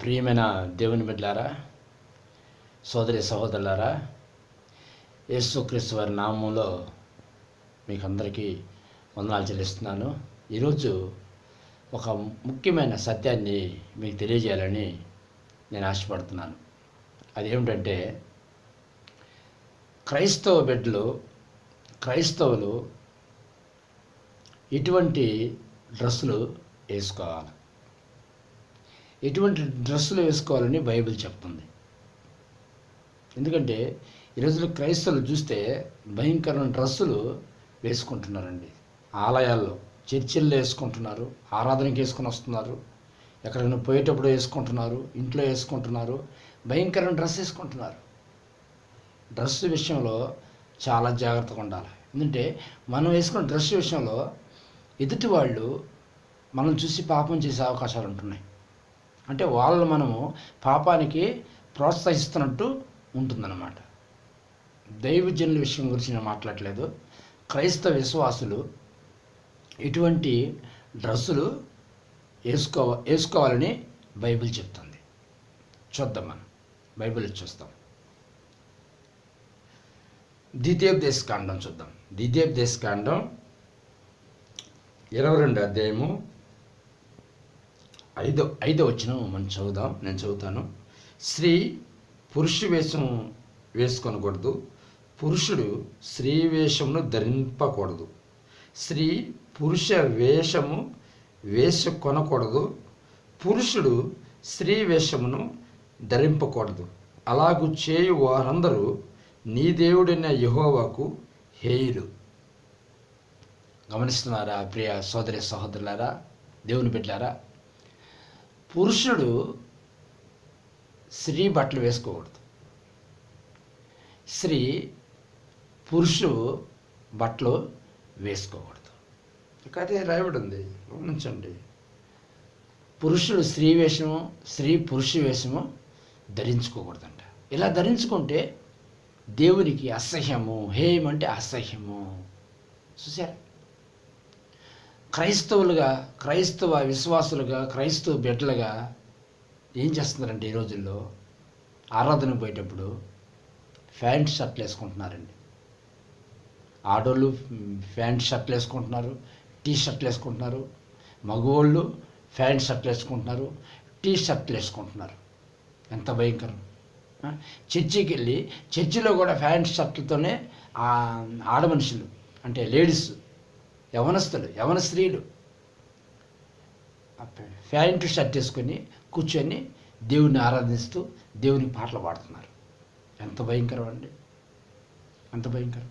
ప్రియమైన దేవుని బిడ్డలారా సోదరి సహోదరులారా యేసుక్రీస్తు వారి నామంలో మీకు అందరికీ వందనాలు చెల్లిస్తున్నాను. ఈరోజు ఒక ముఖ్యమైన సత్యాన్ని మీకు తెలియజేయాలని నేను ఆశపడుతున్నాను. అదేమిటంటే క్రైస్తవ బిడ్డలు క్రైస్తవులు ఇటువంటి డ్రెస్సులు వేసుకోవాలి. ఎటువంటి డ్రెస్సులు వేసుకోవాలని బైబిల్ చెప్తుంది. ఎందుకంటే ఈ రోజుల్లో క్రైస్తవులు చూస్తే భయంకరమైన డ్రెస్సులు వేసుకుంటున్నారండి. ఆలయాల్లో చర్చిల్లో వేసుకుంటున్నారు ఆరాధనకి వేసుకొని వస్తున్నారు ఎక్కడైనా పోయేటప్పుడు వేసుకుంటున్నారు ఇంట్లో వేసుకుంటున్నారు భయంకరమైన డ్రెస్ వేసుకుంటున్నారు. డ్రెస్ విషయంలో చాలా జాగ్రత్తగా ఉండాలి. ఎందుకంటే మనం వేసుకున్న డ్రెస్ విషయంలో ఎదుటి వాళ్ళు మనం చూసి పాపం చేసే అవకాశాలు ఉంటున్నాయి. అంటే వాళ్ళు మనము పాపానికి ప్రోత్సహిస్తున్నట్టు ఉంటుందన్నమాట. దైవజనుల విషయం గురించి నేను మాట్లాడలేదు. క్రైస్తవ విశ్వాసులు ఇటువంటి డ్రెస్సులు వేసుకో వేసుకోవాలని బైబిల్ చెప్తుంది. చూద్దాం మనం. బైబిల్ చూస్తాం. దేశ కాండం చూద్దాం. దేశ కాండం ఇరవై రెండు అధ్యాయము ఐదో ఐదో వచ్చిన మనం చదువుదాం నేను చదువుతాను. స్త్రీ పురుషు వేషం వేసుకొనకూడదు పురుషుడు స్త్రీ వేషమును ధరింపకూడదు. స్త్రీ పురుష వేషము వేసుకొనకూడదు పురుషుడు స్త్రీ వేషమును ధరింపకూడదు. అలాగు చేయు వారందరూ నీ దేవుడైన యహోవాకు హేయులు. గమనిస్తున్నారా ప్రియ సోదరి సహోదరులారా దేవుని పెట్టారా పురుషుడు స్త్రీ బట్టలు వేసుకోకూడదు. స్త్రీ పురుషుడు బట్టలు వేసుకోకూడదు. అదే రాయబడి ఉంది గమనించండి. పురుషుడు స్త్రీ వేషము స్త్రీ పురుష వేషము ధరించుకోకూడదంట. ఇలా ధరించుకుంటే దేవునికి అసహ్యము హేయం అంటే అసహ్యము. చూసారా క్రైస్తవులుగా క్రైస్తవ విశ్వాసులుగా క్రైస్తవ బిడ్డలుగా ఏం చేస్తున్నారంటే ఈ రోజుల్లో? ఆరాధన పోయేటప్పుడు ప్యాంట్ షర్ట్లు వేసుకుంటున్నారండి. ఆడోళ్ళు ప్యాంట్ షర్ట్లు వేసుకుంటున్నారు టీ షర్ట్లు వేసుకుంటున్నారు మగవాళ్ళు ప్యాంట్ షర్ట్లు వేసుకుంటున్నారు టీ షర్ట్లు వేసుకుంటున్నారు. ఎంత భయంకరం. చర్చికి వెళ్ళి చర్చిలో కూడా ప్యాంట్ షర్ట్లతోనే ఆడమనుషులు ఆడ మనుషులు అంటే లేడీస్ యవనస్తులు యవన స్త్రీలు. ప్యాంటు షర్ట్ వేసుకొని కూర్చొని దేవుని ఆరాధిస్తూ దేవుని పాటలు పాడుతున్నారు. ఎంత భయంకరం అండి. ఎంత భయంకరం.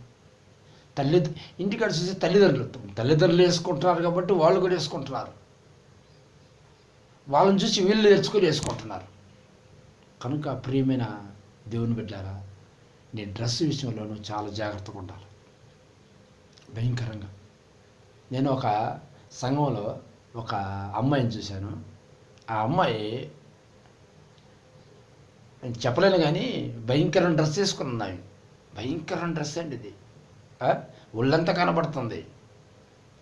తల్లి ఇంటికాడ చూస్తే తల్లిదండ్రులు తల్లిదండ్రులు వేసుకుంటున్నారు కాబట్టి వాళ్ళు కూడా వేసుకుంటున్నారు. వాళ్ళని చూసి వీళ్ళు నేర్చుకొని వేసుకుంటున్నారు. కనుక ప్రియమైన దేవుని బిడ్డారా నీ డ్రెస్ విషయంలోనూ చాలా జాగ్రత్తగా ఉండాలి. భయంకరంగా. నేను ఒక సంఘంలో ఒక అమ్మాయిని చూశాను. ఆ అమ్మాయి నేను చెప్పలేను కానీ భయంకరమైన డ్రెస్ వేసుకుని ఆమె. భయంకరమైన డ్రెస్ అండి ఇది. ఒళ్ళంతా కనబడుతుంది.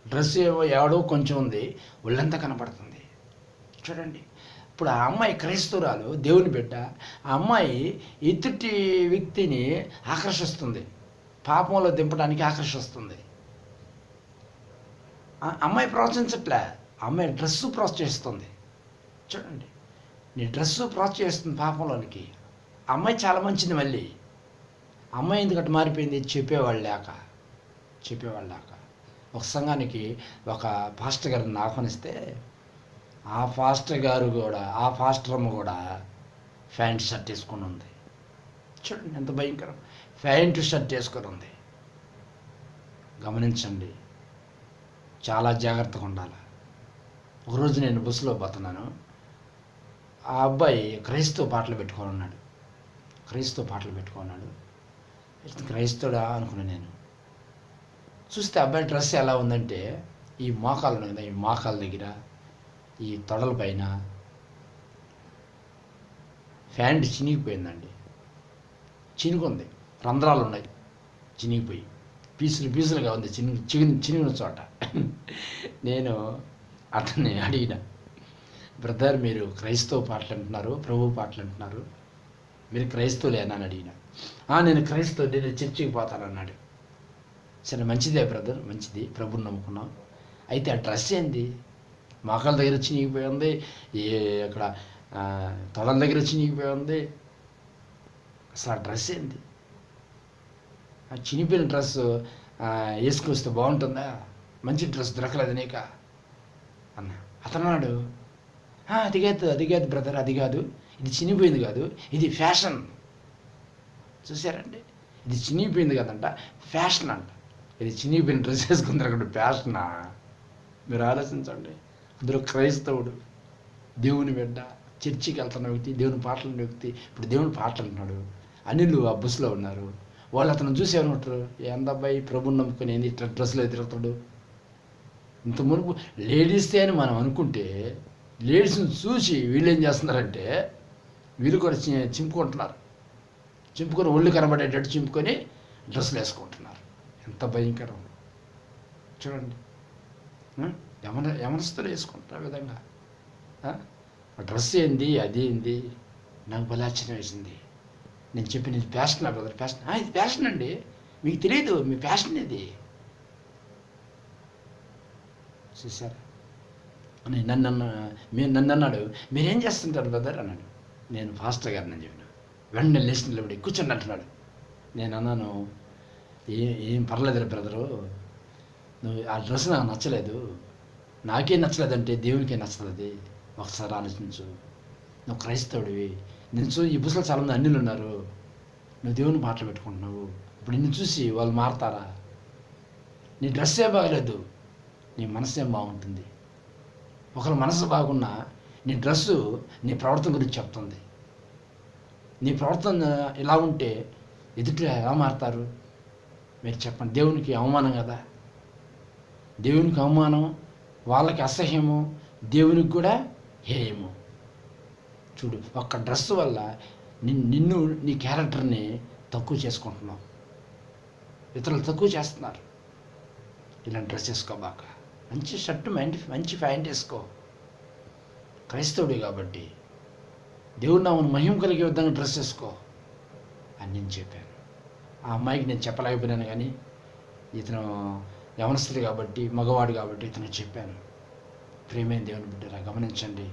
డ్రెస్ ఏవో ఏడో కొంచెం ఉంది. ఒళ్ళంతా కనబడుతుంది. చూడండి. ఇప్పుడు ఆ అమ్మాయి క్రైస్తవురాలు దేవుని బిడ్డ. ఆ అమ్మాయి ఇతటి వ్యక్తిని ఆకర్షిస్తుంది. పాపంలో దింపడానికి ఆకర్షిస్తుంది. అమ్మాయి ప్రోత్సహించట్లే. అమ్మాయి డ్రెస్సు ప్రోత్సహిస్తుంది. చూడండి. నీ డ్రెస్సు ప్రోత్సహిస్తుంది పాపంలోనికి. అమ్మాయి చాలా మంచిది మళ్ళీ. అమ్మాయి ఎందుకంటే మారిపోయింది చెప్పేవాళ్ళు లేక. చెప్పేవాళ్ళు లేక. ఒక సంఘానికి ఒక పాస్టర్ గారిని ఆహ్వానిస్తే ఆ పాస్టర్ గారు కూడా ఆ పాస్టర్ అమ్మ కూడా ప్యాంట్ షర్ట్ వేసుకొని ఉంది. చూడండి ఎంత భయంకరం. ప్యాంటు షర్ట్ వేసుకొని ఉంది. గమనించండి. చాలా జాగ్రత్తగా ఉండాలి. ఒకరోజు నేను బస్సులో పోతున్నాను. ఆ అబ్బాయి క్రైస్తవ పాటలు పెట్టుకొని ఉన్నాడు. క్రైస్తవ పాటలు పెట్టుకున్నాడు క్రైస్తవుడా అనుకున్నాను నేను. చూస్తే అబ్బాయి డ్రెస్ ఎలా ఉందంటే ఈ మోకాలు కదా ఈ మోకాల దగ్గర ఈ తొడల పైన ప్యాంట్ చినిగిపోయిందండి. చినుకుంది. రంధ్రాలు ఉన్నాయి. చినిగిపోయి. పీసులు పీసులుగా ఉంది. చిని చిగిన చినిగిన చోట. నేను అతన్ని అడిగిన బ్రదర్ మీరు క్రైస్తవ పాటలు అంటున్నారు ప్రభు పాటలు అంటున్నారు. మీరు క్రైస్తవులేనా అని అడిగిన. నేను క్రైస్తవు నేను చర్చికి పోతానన్నాడు సరే మంచిదే బ్రదర్ మంచిది ప్రభుని నమ్ముకున్నాం. అయితే ఆ డ్రెస్ ఏంది? మోకాల దగ్గర చినిగిపోయి ఉంది ఏ అక్కడ తొలం తొడల దగ్గర చినిగిపోయి ఉంది. అసలు ఆ డ్రెస్ ఏంది? ఆ చినిపోయిన డ్రెస్ వేసుకొస్తే బాగుంటుందా? మంచి డ్రెస్ దొరకలేదు నీక? అన్న. అతను అన్నాడు అది కాదు అది కాదు బ్రదర్ అది కాదు. ఇది చినిగిపోయింది కాదు. ఇది ఫ్యాషన్. చూసారండి ఇది చినిగిపోయింది కదంట ఫ్యాషన్ అంట. ఇది చినిగిపోయిన డ్రెస్ వేసుకుని అక్కడ ఫ్యాషనా? మీరు ఆలోచించండి. అందులో క్రైస్తవుడు. దేవుని బిడ్డ చర్చికి వెళ్తున్న వ్యక్తి దేవుని పాటలు వ్యక్తి. ఇప్పుడు దేవుని పాటలు అంటున్నాడు. అనిలు ఆ బస్సులో ఉన్నారు. వాళ్ళు అతను చూసి ఏమనుకుంటారు? ఏందబ్బాయి ప్రభుని నమ్ముకుని ఏంది ఇట్లా డ్రెస్సులో తిరుగుతాడు ఇంత మునుపు లేడీస్తే అని మనం అనుకుంటే లేడీస్ని చూసి వీళ్ళు ఏం చేస్తున్నారంటే వీళ్ళు కూడా చింపుకుంటున్నారు. చింపుకొని ఒళ్ళు కనబడేటట్టు చింపుకొని డ్రెస్సులు వేసుకుంటున్నారు. ఎంత భయంకరం. చూడండి. యమన యమనస్తులు వేసుకుంటారు ఆ విధంగా. డ్రెస్ ఏంది అది ఏంది? నాకు బలాచన వేసింది. నేను చెప్పిన ఇది ఫ్యాషన్ బ్రదర్ ఫ్యాషన్. ఇది ఫ్యాషన్ అండి. మీకు తెలియదు మీ ఫ్యాషన్ ఇది. చూసారా అని నన్ను అన్న మీరు నన్ను అన్నాడు మీరేం చేస్తుంటారు బ్రదర్? అన్నాడు. నేను ఫాస్టర్ గారు అని చెప్పిన. వెంటనే లేచిన నిలబడి కూర్చొని అంటున్నాడు. నేను అన్నాను ఏ ఏం పర్లేదు బ్రదరు నువ్వు ఆ డ్రెస్ నాకు నచ్చలేదు. నాకే నచ్చలేదంటే దేవునికే నచ్చలేదు ఒకసారి ఆలోచించు. నువ్వు క్రైస్తవుడివి. నేను చూ ఈ బుసలు చాలామంది అన్నిలు ఉన్నారు. నువ్వు దేవుని మాటలు పెట్టుకుంటున్నావు. ఇప్పుడు నిన్ను చూసి వాళ్ళు మారతారా? నీ డ్రెస్సే బాగలేదు. నీ మనసే బాగుంటుంది? ఒకరి మనసు బాగున్నా నీ డ్రెస్సు నీ ప్రవర్తన గురించి చెప్తుంది. నీ ప్రవర్తన ఇలా ఉంటే ఎదుట ఎలా మారుతారు? మీరు చెప్పండి. దేవునికి అవమానం కదా? దేవునికి అవమానం వాళ్ళకి అసహ్యము దేవునికి కూడా హేయము. చూడు ఒక్క డ్రెస్ వల్ల నిన్- నిన్ను నీ క్యారెక్టర్ని తక్కువ చేసుకుంటున్నావు. ఇతరులు తక్కువ చేస్తున్నారు. ఇలాంటి డ్రెస్ వేసుకోబాక మంచి షర్టు మంచి మంచి ప్యాంట్ వేసుకో. క్రైస్తవుడు కాబట్టి దేవుడు నామను మహిమ కలిగే విధంగా డ్రెస్ వేసుకో అని నేను చెప్పాను. ఆ అమ్మాయికి నేను చెప్పలేకపోయినాను కానీ ఇతను యవనస్తుడు కాబట్టి మగవాడు కాబట్టి ఇతను చెప్పాను. ప్రేమైన దేవుని బిడ్డరా గమనించండి.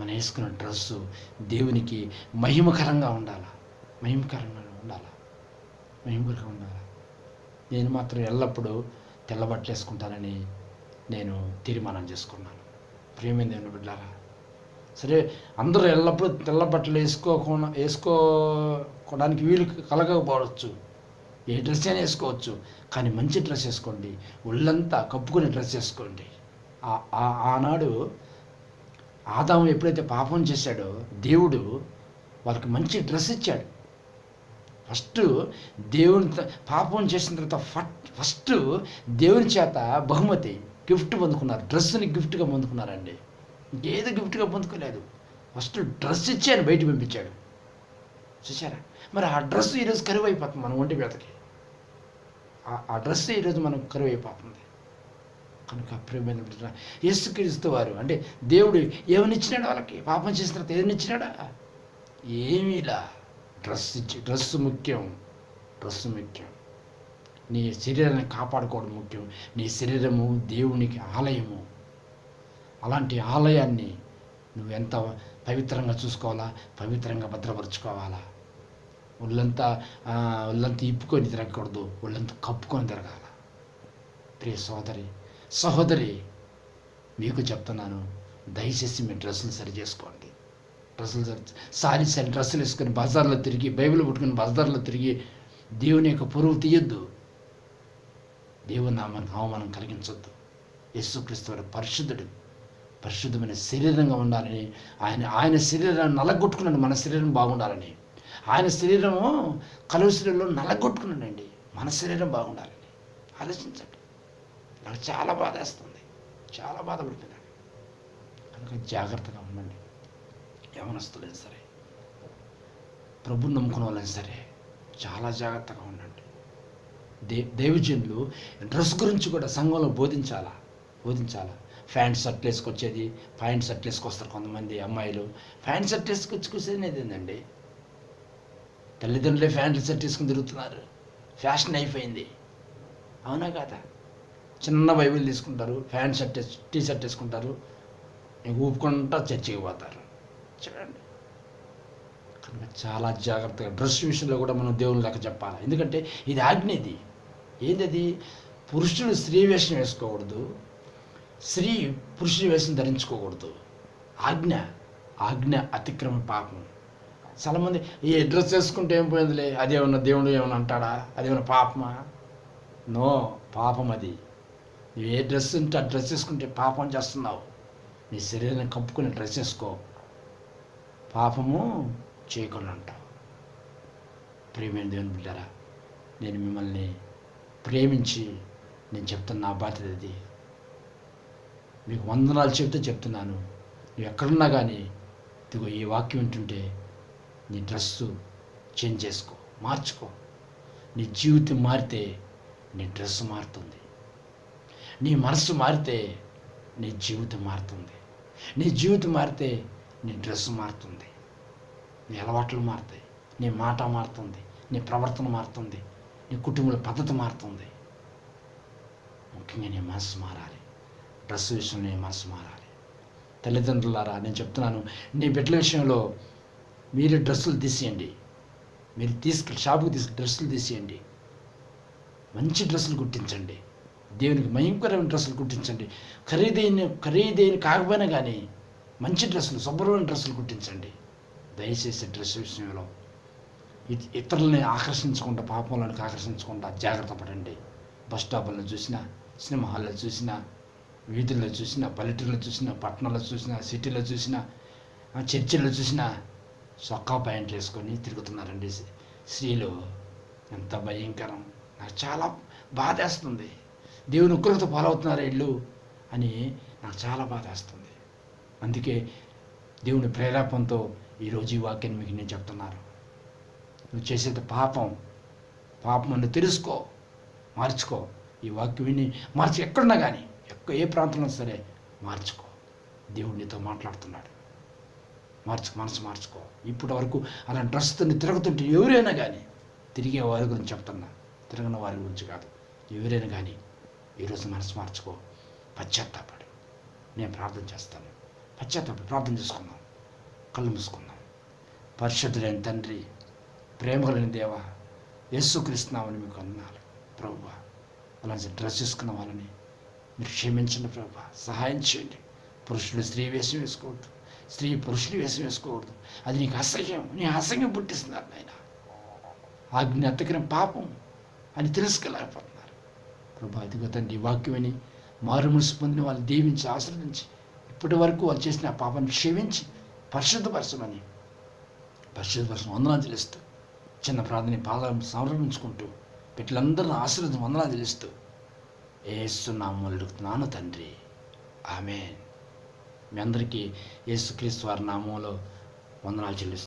మనం వేసుకున్న డ్రెస్సు దేవునికి మహిమకరంగా ఉండాలా? మహిమకరంగా ఉండాలా? మహిమకరంగా ఉండాలా? నేను మాత్రం ఎల్లప్పుడూ తెల్ల బట్టలు వేసుకుంటానని నేను తీర్మానం చేసుకున్నాను. ప్రేమైన దేవుని బిడ్డారా? సరే అందరూ ఎల్లప్పుడూ తెల్ల బట్టలు వేసుకోకుండా వేసుకోవడానికి వీలు కలగకపోవచ్చు. ఏ డ్రెస్ అయినా వేసుకోవచ్చు. కానీ మంచి డ్రెస్ వేసుకోండి. ఒళ్ళంతా కప్పుకుని డ్రెస్ వేసుకోండి. ఆనాడు ఆదాము ఎప్పుడైతే పాపం చేశాడో దేవుడు వాళ్ళకి మంచి డ్రెస్ ఇచ్చాడు. ఫస్ట్ దేవుని పాపం చేసిన తర్వాత ఫస్ట్ ఫస్ట్ దేవుని చేత బహుమతి. గిఫ్ట్ పొందుకున్నారు. డ్రెస్ని గిఫ్ట్గా పొందుకున్నారండి. ఇంకేది గిఫ్ట్గా పొందుకోలేదు. ఫస్ట్ డ్రెస్ ఇచ్చాను బయట పంపించాడు. చూసారా మరి ఆ డ్రెస్ ఈరోజు కరువు అయిపోతుంది మన ఒంటి మీదకి. ఆ- డ్రెస్ ఈరోజు మనకు కరువు అయిపోతుంది కనుక ప్రేమైన యేసుక్రీస్తు వారు అంటే దేవుడు ఏమనిచ్చినాడు వాళ్ళకి? పాపం చేసిన తర్వాత ఏమనిచ్చినాడా ఏమీలా డ్రెస్ ఇచ్చి డ్రెస్ ముఖ్యం. డ్రెస్ ముఖ్యం. నీ శరీరాన్ని కాపాడుకోవడం ముఖ్యం. నీ శరీరము దేవునికి ఆలయము. అలాంటి ఆలయాన్ని నువ్వు ఎంత పవిత్రంగా చూసుకోవాలా? పవిత్రంగా భద్రపరుచుకోవాలా? ఒళ్ళంతా ఒళ్ళంతా ఇప్పుకొని తిరగకూడదు. ఒళ్ళంతా కప్పుకొని తిరగాల. ప్రియ సోదరి సహోదరి మీకు చెప్తున్నాను. దయచేసి మీ డ్రెస్సులు సరి చేసుకోండి. డ్రెస్సులు సరి సారీ సరి డ్రెస్సులు వేసుకొని బజార్లో తిరిగి బైబిల్ పట్టుకుని బజార్లో తిరిగి దేవుని యొక్క పొరుగు తీయొద్దు. దేవుని నామానికి అవమానం కలిగించొద్దు. యేసుక్రీస్తు వారు పరిశుద్ధుడు. పరిశుద్ధమైన శరీరంగా ఉండాలని ఆయన ఆయన శరీరాన్ని నలగొట్టుకున్నాడు. మన శరీరం బాగుండాలని. ఆయన శరీరము కలువ శరీరంలో నలగొట్టుకున్నాడండి. మన శరీరం బాగుండాలని. ఆలోచించండి. నాకు చాలా బాధేస్తుంది చాలా బాధపడుతున్నాను. కనుక జాగ్రత్తగా ఉండండి. యవనస్తులైనా సరే ప్రభుని నమ్ముకున్న వాళ్ళైనా సరే చాలా జాగ్రత్తగా ఉండండి. దే దైవజనులు డ్రెస్ గురించి కూడా సంఘంలో బోధించాలా? బోధించాలా? ప్యాంట్ షర్ట్ వేసుకొచ్చేది ప్యాంట్ షర్ట్ వేసుకొస్తారు కొంతమంది అమ్మాయిలు. ప్యాంట్ షర్ట్ వేసుకొచ్చి ఏంటండి తల్లిదండ్రులే ప్యాంట్ షర్ట్ వేసుకుని తిరుగుతున్నారు. ఫ్యాషన్ అయిపోయింది. అవునా కదా? చిన్న బైబిల్ తీసుకుంటారు ప్యాంట్ షర్ట్ టీ షర్ట్ వేసుకుంటారు. ఊపుకుంటా చర్చికి పోతారు. చూడండి. కనుక చాలా జాగ్రత్తగా డ్రెస్ విషయంలో కూడా మనం దేవుని లెక్క చెప్పాలి? ఎందుకంటే ఇది ఆజ్ఞ ఇది. ఏంది అది పురుషుడు స్త్రీ వేషం వేసుకోకూడదు. స్త్రీ పురుషుడి వేషం ధరించుకోకూడదు. ఆజ్ఞ ఆజ్ఞ అతిక్రమ పాపం. చాలామంది ఈ డ్రెస్ వేసుకుంటే ఏం పోయిందిలే? అదేమన్నా దేవుడు ఏమన్నా అంటాడా? అదేమన్నా పాపమా? నో పాపం అది. నువ్వు ఏ డ్రెస్ ఉంటే ఆ డ్రెస్ వేసుకుంటే పాపం చేస్తున్నావు. నీ శరీరాన్ని కప్పుకుని డ్రెస్ వేసుకో. పాపము చేయకుండా ఉంటావు. ప్రేమైన దేవుని బిడ్డారా నేను మిమ్మల్ని ప్రేమించి నేను చెప్తున్న నా బాధ్యత అది మీకు వందనాలు చెప్తే చెప్తున్నాను. నువ్వు ఎక్కడున్నా కానీ ఇదిగో ఈ వాక్యం వింటుంటే నీ డ్రెస్సు చేంజ్ చేసుకో మార్చుకో. నీ జీవితం మారితే నీ డ్రెస్సు మారుతుంది. నీ మనసు మారితే నీ జీవితం మారుతుంది. నీ జీవితం మారితే నీ డ్రెస్సు మారుతుంది. నీ అలవాట్లు మారుతాయి. నీ మాట మారుతుంది. నీ ప్రవర్తన మారుతుంది. నీ కుటుంబంలో పద్ధతి మారుతుంది. ముఖ్యంగా నీ మనసు మారాలి. డ్రెస్ విషయంలో నీ మనసు మారాలి. తల్లిదండ్రులారా నేను చెప్తున్నాను నీ బిడ్డల విషయంలో మీరు డ్రెస్సులు తీసేయండి. మీరు తీసుకెళ్ళి షాపుకి తీసుకు డ్రెస్సులు తీసేయండి. మంచి డ్రెస్సులు కుట్టించండి. దేవునికి భయంకరమైన డ్రెస్సులు కుట్టించండి. ఖరీదైన ఖరీదైన కాకపోయినా కానీ మంచి డ్రెస్సులు శుభ్రమైన డ్రెస్సులు కుట్టించండి. దయచేసి డ్రెస్ విషయంలో ఇతరులని ఆకర్షించకుండా పాపంలోనికి ఆకర్షించకుండా జాగ్రత్త పడండి. బస్ స్టాపుల్లో చూసినా సినిమా హాల్లో చూసినా వీధుల్లో చూసినా పల్లెటూరులో చూసినా పట్టణాల్లో చూసినా సిటీలో చూసినా చర్చిల్లో చూసినా సొక్కా ప్యాంట్లు వేసుకొని తిరుగుతున్నారండి. స్త్రీలు ఎంత భయంకరం. నాకు చాలా బాధేస్తుంది. దేవుని ఉగ్రత పాలవుతున్నారు ఇల్లు అని నాకు చాలా బాధేస్తుంది. అందుకే దేవుని ప్రేరేపంతో ఈరోజు ఈ వాక్యాన్ని మీకు నేను చెప్తున్నాను. నువ్వు చేసేది పాపం. పాపం అని తెలుసుకో మార్చుకో. ఈ వాక్యం విని మార్చి ఎక్కడున్నా కానీ ఎక్క ఏ ప్రాంతంలో సరే మార్చుకో. దేవుడు నీతో మాట్లాడుతున్నాడు. మార్చుకో మనసు మార్చుకో. ఇప్పటి వరకు అలా డ్రెస్తో తిరుగుతుంటే ఎవరైనా కానీ తిరిగే వారి గురించి చెప్తున్నా. తిరగని వారి గురించి కాదు. ఎవరైనా కానీ ఈరోజు మనసు మార్చుకో. పశ్చాత్తాపడు. నేను ప్రార్థన చేస్తాను. పశ్చాత్తాపడు ప్రార్థన చేసుకుందాం. కళ్ళు మూసుకుందాం. పరిశుద్ధులైన తండ్రి ప్రేమగలని దేవ యేసుక్రీస్తున్నామని మీకు అన్నాను ప్రభు అలాంటి డ్రెస్ చేసుకున్న వాళ్ళని మీరు క్షమించండి ప్రభు సహాయం చేయండి. పురుషుడు స్త్రీ వేషం వేసుకోవద్దు. స్త్రీ పురుషుడు వేషం వేసుకోకూడదు అది నీకు అసహ్యం నీ అసహ్యం పుట్టిస్తున్నారు నాయన. ఆజ్ఞ అతకిన పాపం అని తెలుసుకోలేకపోతున్నారు ప్రభా అదిగో తండ్రి ఈ వాక్యమని మారు మనసు పొందిన వాళ్ళు దీవించి ఆశ్రదించి ఇప్పటి వరకు వాళ్ళు చేసిన ఆ పాపాన్ని క్షమించి పరిశుద్ధపరచమని పరిశుద్ధపరచం వందనాలు తెలుస్తూ చిన్న ప్రార్థన పాదాలను సంరక్షించుకుంటూ వీటిలందరిని ఆశీర్వదం వందనాలు తెలుస్తూ ఏసునామం అడుగుతున్నాను తండ్రి. ఆమె మీ అందరికీ యేసుక్రీస్తు వారి నామంలో వందనాలు చెల్లిస్తున్నాను